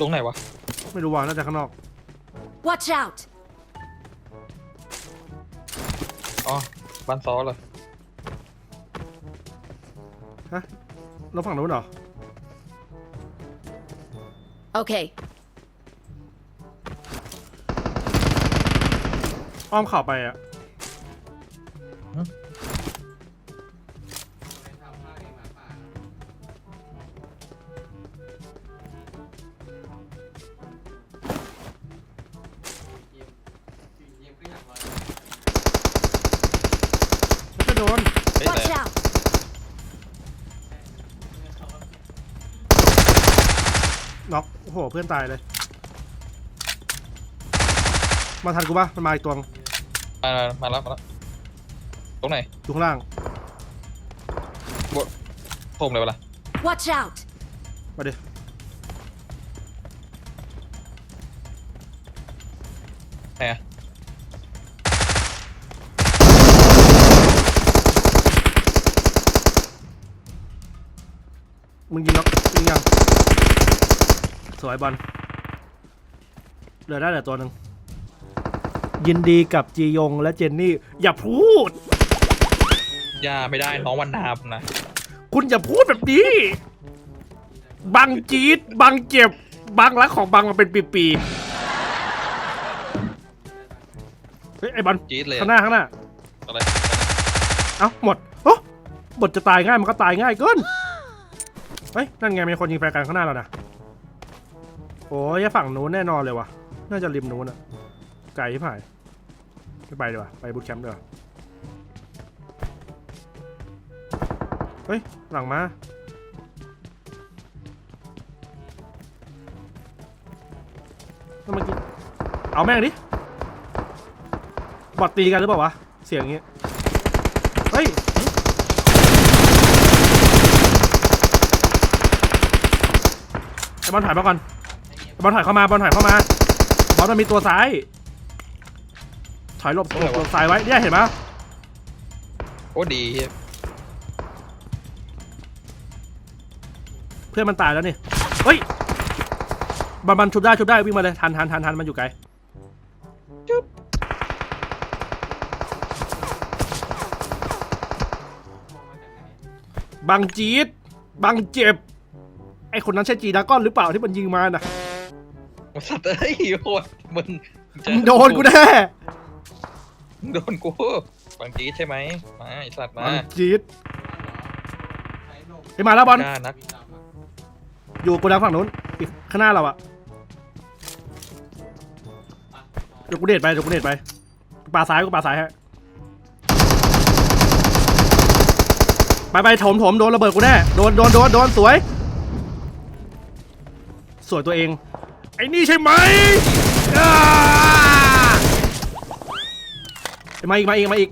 ตรงไหนวะ ไม่รู้ว่าน่าจะข้างนอก Watch out! อ๋อ บ้านซอเลยฮะเราฝั่งนู้นเหรอ Okay, อ้อมเข่าไปอะ โดน เฮ้ย watch แต่ out! น็อกโอ้โห เพื่อนตายเลย มาทันกูปะมันมาอีกตัวงมามาแล้วมาแล้วตรงไหนอยู่ข้างล่างโถมเลยวะล่ะ Watch out! มาดิไหนอะ มึงยิงน็อกยิงยังสวยบอลเหลือได้แต่ตัวหนึ่งยินดีกับจียงและเจนนี่ อย่าพูด ย่าไม่ได้น้องวันนาผมนะคุณอย่าพูดแบบนี้บังจี๊ดบังเจ็บบังรักของบังมาเป็นปีๆเฮ้ยไอ้บอลจี๊ดเลยข้างหน้าข้างหน้าอะไรเอ้าหมดโอ้บทจะตายง่ายมันก็ตายง่ายเกิน เฮ้ย นั่นไงมีคนยิงแฟร์กันข้างหน้าเรานะโอ้ยฝั่งนู้นแน่นอนเลยวะน่าจะริมนู้นอะไกลที่ผ่านไม่ไปดีกว่าไปบูทแคมป์ดีกว่าเฮ้ย หลังมาเมื่อกี้เอาแม่งดิ บอดตีกันหรือเปล่าวะ เสียงอย่างงี้เฮ้ย ไอ้ บอลถอยมาก่อนไอ้บอลถอยเข้ามาบอลถอยเข้ามาบอลมันมีตัวซ้าย ถอยหลบหลบหลบซ้ายไว้เนี่ยเห็นปะโอ้ดีเหี้ยเพื่อนมันตายแล้วนี่เฮ้ยบอลมันชุบได้ชุบได้วิ่งมาเลยทันทันทันทันมันอยู่ไกลบังจี๊ดบังเจ็บ ไอคนนั้นใช่จีดากอนหรือเปล่าที่มันยิงมาน่ะสัตว์เอ้ยโคตรมึงเจอมึงโดนกูแน่มึงโดนกูบางจี๊ดใช่ไหมมาไอสัตว์มาบังจี๊ดไอยมาแล้วบอลกล้านักอยู่กูดังฝั่งนู้นอีกข้างหน้าเราอะเดี๋ยวกูเดทไปเดี๋ยวกูเดทไปปาซ้ายกูปาซ้ายฮะไปไปถมถมโดนระเบิดกูแน่โดนโดนโดนโดนสวย สวยตัวเอง ไอ้นี่ใช่ไหมอ่าเอ้ยมาอีกมาอีกมาอีก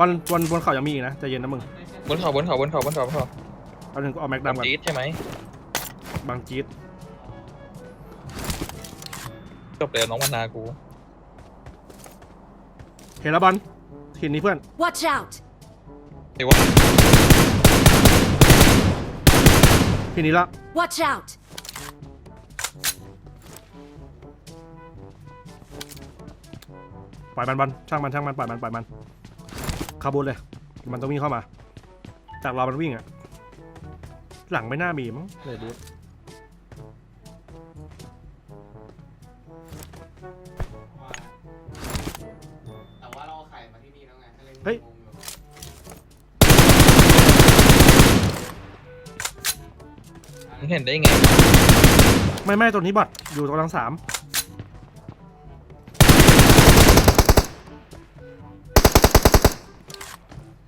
วันวันบนเขายังมีอีกนะใจเย็นนะมึงบนเขาบนเขาบนเขาบนเขาบนเขาเอาหนึ่งกูเอาแม็กบางดำก่อนจี๊ดใช่ไหมบางจี๊ดจบเลยน้องวันนากู เห็นแล้วบอลทีนี้เพื่อน Watch out! เดี๋ยววะ ทีนี้ละ Watch out! ปล่อยมันบอลช่างมันช่างมันปล่อยมันปล่อยมันคาบูนเลย มันต้องวิ่งเข้ามา จากรอมันวิ่งอะหลังไม่น่ามีมั้งเลยบูท มึงเห็นได้ไงไม่ไม่ตรงนี้บอทอยู่ตรงรังสาม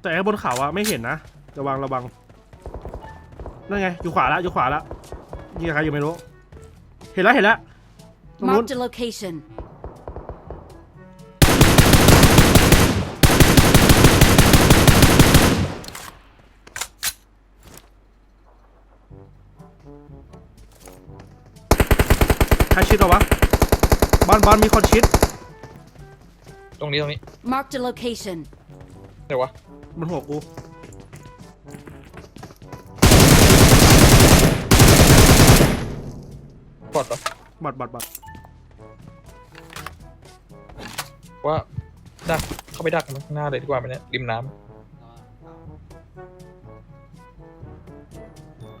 แต่ไอ้บนเขาอะไม่เห็นนะระวังระวังนั่นไงอยู่ขวาละอยู่ขวาละยิงกับใครอยู่ไม่รู้ เห็นแล้วเห็นแล้วตรงนู้น Marked a location. ครชิดเหรอวะบอลบอลมีคนชิดตรงนี้ตรงนี้ Marked a location. เดี๋ยววะมันหัวกูปลดปะบอดบอดบอดว่าดักเข้าไปดักมันข้างหน้าเลยดีกว่าไหมเนี่ยริมน้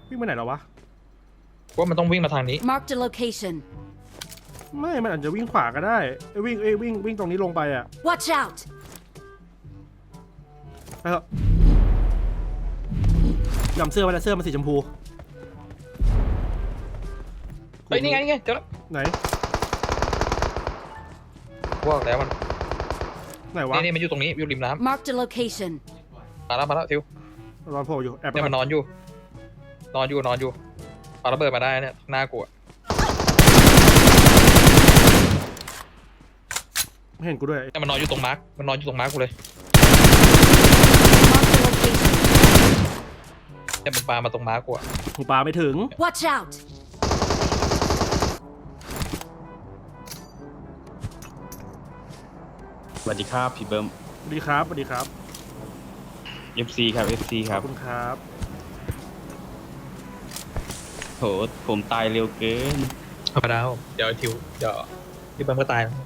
วิ่งไปไหนแล้ววะำว่ามันต้องวิ่งมาทางนี้ Marked a location. ไม่มันอาจจะวิ่งขวาก็ได้เอ้ยวิ่งเอ้ยวิ่งวิ่งตรงนี้ลงไปอะ Watch out! ไปเถอะยำเสื้อไปแล้วเสื้อมันสีชมพู เฮ้ยนี่ไงนี่ไงเจอแล้วไหน ว่าแล้วมันไหนวะนี่นี่มันอยู่ตรงนี้อยู่ริมน้ Marked a location. ำมาแล้วมาแล้วทิวรอนโผล่อยู่แอบไปเนี่ยก่มันนอนอยู่ นอนอยู่นอนอยู่เอาระเบิดมาได้เนี่ยหน้ากูอะ ไม่ เห็นกูด้วยเนี่ยมันนอนอยู่ตรงมาร์กมันนอนอยู่ตรงมาร์กกูเลย Marked a location. เนี่ยมันปามาตรงมาร์กกูอะหูปลาไม่ถึง Watch out! สวัสดีครับพี่เบิ้ม สวัสดีครับสวัสดีครับ FC ครับ FC คขรัอบบคุณครับ โหผมตายเร็วเกินธรรมดาครับเดี๋ยวทิวเดี๋ยวทิวบัมก็ตายแล้วต้องมีวิธีใช่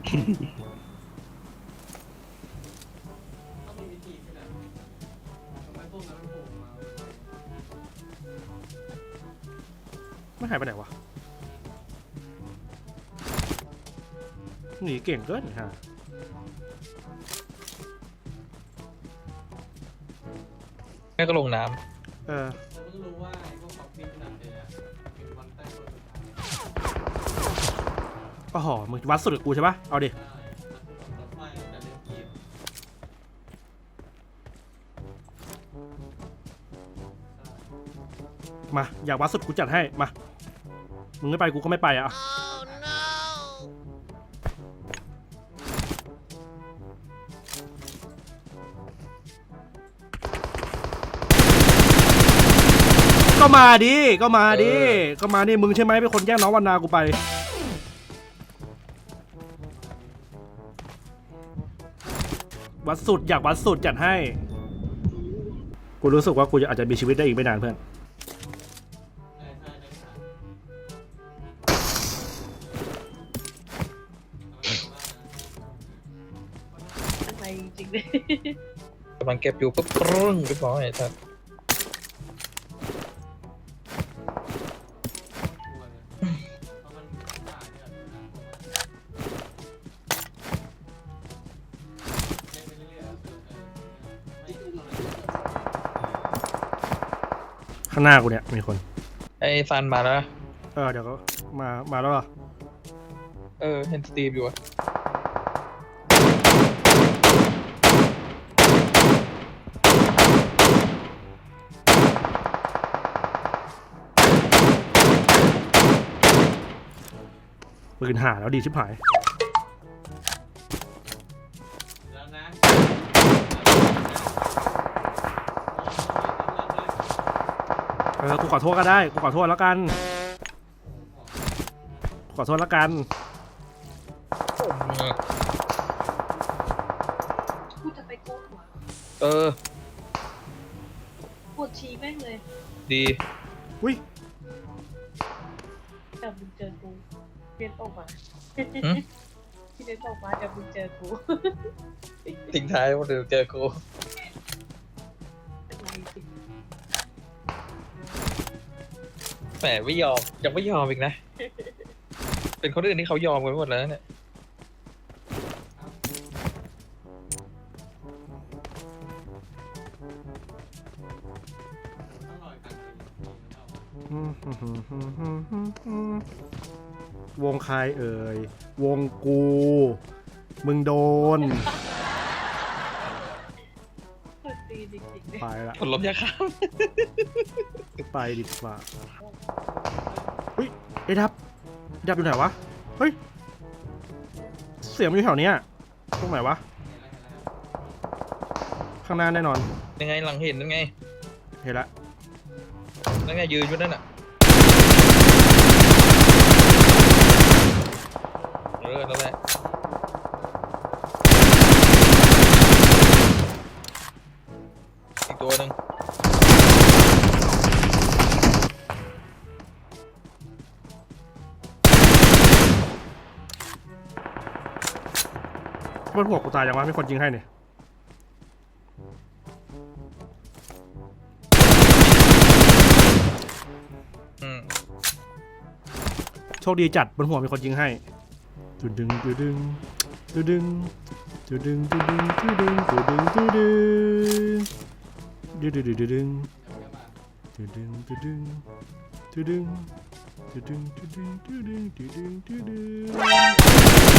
ไหมทำไมพวกนั้นมันโผล่มาไม่หายไปไหนวะ หนีเก่งเกินฮะแม่ก็ลงน้เออ เราเพิ่งรู้ว่าไอ้ โอ้โหมึงวัดสุดกับกูใช่ปะเอาดิได้รถไฟแต่เล่นเกมมาอยากวัดสุดกูจัดให้มามึงไม่ไปกูก็ไม่ไปอะ ก็มาดิ ก็มาดิ ก็มาดิมึงใช่ไหมเป็นคนแย่งน้องวันนากูไป วัดสุดอยากวัดสุดจัดให้ กูรู้สึกว่ากูจะอาจจะมีชีวิตได้อีกไม่นานเพื่อนได้ใช่ได้ใช่เอาไว้ว่าอะไรจริงเลยำกำลังเก็บอยู่ปุ๊บปรึ้งเรียบร้อยครับกลัางหน้ากูเนี่ยมีคนไอ้ซันมาแล้วนะเออเดี๋ยวก็มามาแล้วเหรอเออเห็นสตีฟอยู่อะปืนหาแล้วดีชิบหาย ขอโทษก็ได้กูขอโทษแล้วกัน ขอโทษแล้วกันเออพูดจะไปโกงหัวเออ ปวดชีแม่งเลยดีอุ้ยเดี๋ยวมึงเจอกูเรียนออกมาหึที่เรียนออกมาเดี๋ยวมึงเจอกู ทิ้งท้ายว่าเดี๋ยวเจอกู แหมไม่ยอมยังไม่ยอมอีกนะ เป็นคนอื่นที่เขายอมกันหมดแล้วเนี่ยต้องรออีกครั้งหนึ่งอืมอืมอืมอืมอืมอืมวงใครเอ่ย วงกู มึงโดน สุดตีจริงๆเลยไปละผลลบยาข้าม ไปดีกว่าเฮ้ยไอ้ดับไอ้ดับอยู่ไหนวะ เฮ้ย เสียงมันอยู่แถวเนี้ยตรงไหนวะ ข้างหน้าแน่นอน ยังไงหลังเห็นนั่นไงเห็นละ นั่นไงยืนอยู่นั่นน่ะเออนั่นแหละอีกตัวหนึ่ง บนหัวกูตายยังวะมีคนยิงให้เนี่ยอืมโชคดีจัดบนหัวมีคนยิงให้ตึดึงตึดึงตึดึงตึดึงตึดึงตึดึงตึดึงตึดึงตึดึงตึดึงตึดึงตึดึงตึดึงตึดึงตึดึงตึดึงตึดึงตึดึง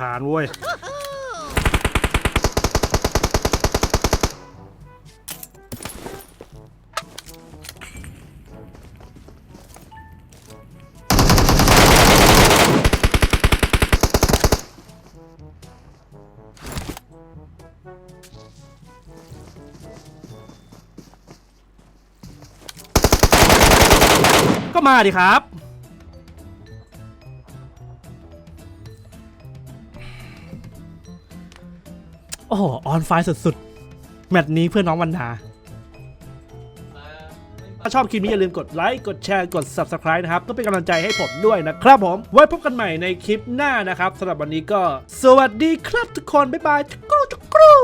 คาญเว้ย ก็มาดิครับ ออนไฟสุดๆ แมตช์นี้เพื่อน้องวันนา ถ้าชอบคลิปนี้อย่าลืมกดไลค์ กดแชร์ กด Subscribe นะครับ ก็เป็นกำลังใจให้ผมด้วยนะครับผม ไว้พบกันใหม่ในคลิปหน้านะครับสำหรับวันนี้ก็ สวัสดีครับทุกคน บ๊ายบายจุกรูจุกรู